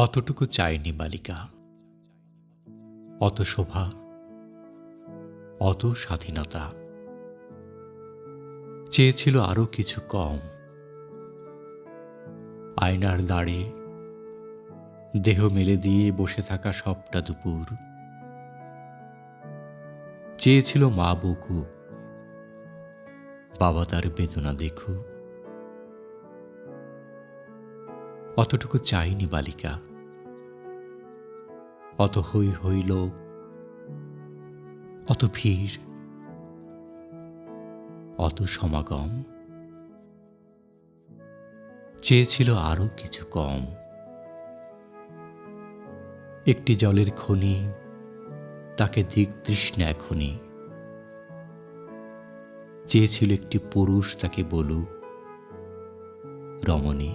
অতটুকু চায়নি বালিকা অত শোভা, অত স্বাধীনতা। চেয়েছিল আরও কিছু কম। আয়নার দাঁড়ে দেহ মেলে দিয়ে বসে থাকা সবটা দুপুর। চেয়েছিল মা বকু, বাবা তার বেদনা দেখু অতটুকু চাইনি বালিকা অত হই হইল অত ভিড়, অত সমাগম। চেয়েছিল আরও কিছু কম। একটি জলের খনি, তাকে দিক তৃষ্ণা এখনই চেয়েছিল একটি পুরুষ তাকে বলুক, রমণী।